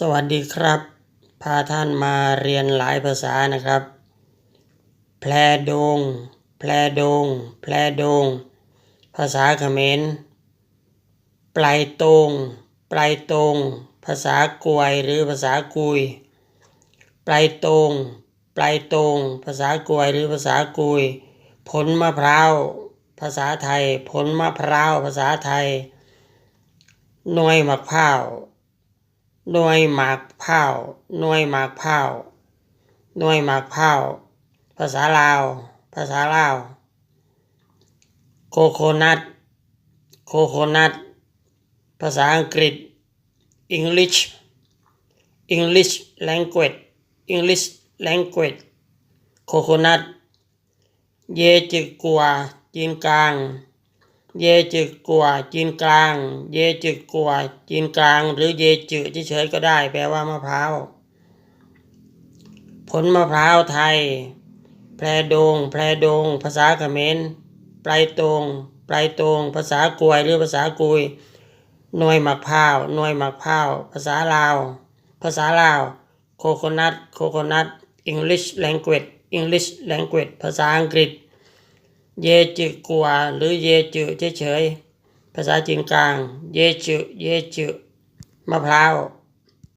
สวัสดีครับ พาท่านมาเรียนหลายภาษานะครับ แพรดง แพรดง แพรดง ภาษาเขมร ปลายตรงปลายตรงภาษากวยหรือภาษากุย ปลายตรงปลายตรงภาษากวยหรือภาษากุย ผลมะพร้าว ภาษาไทย ผลมะพร้าว ภาษาไทยน่วยมะพร้าว หน่วยหมากเผาหน่วยหมากเผาหน่วยหมากเผาภาษาลาว ภาษาลาว โคโคนัทโคโคนัทภาษาอังกฤษ English English language English language โคโคนัทเยจึกกัวจีนกลาง เยจึกกัวจีนกลาง เยจึกกัวจีนกลาง หรือเยจืเฉยๆก็ได้ แปลว่ามะพร้าว ผลมะพร้าวไทย แพรดง แพรดง ภาษาเขมรปลายตรงปลายตรง ภาษากวยหรือภาษากุยหน่วยหมักพร้าวหน่วยหมักพร้าว ภาษาลาว ภาษาลาว โคโคนัทโคโคนัท English language English language ภาษาอังกฤษ เยจืกัวหรือเยจืเฉยๆภาษาจีนกลาง เยจืเยจืมะพร้าว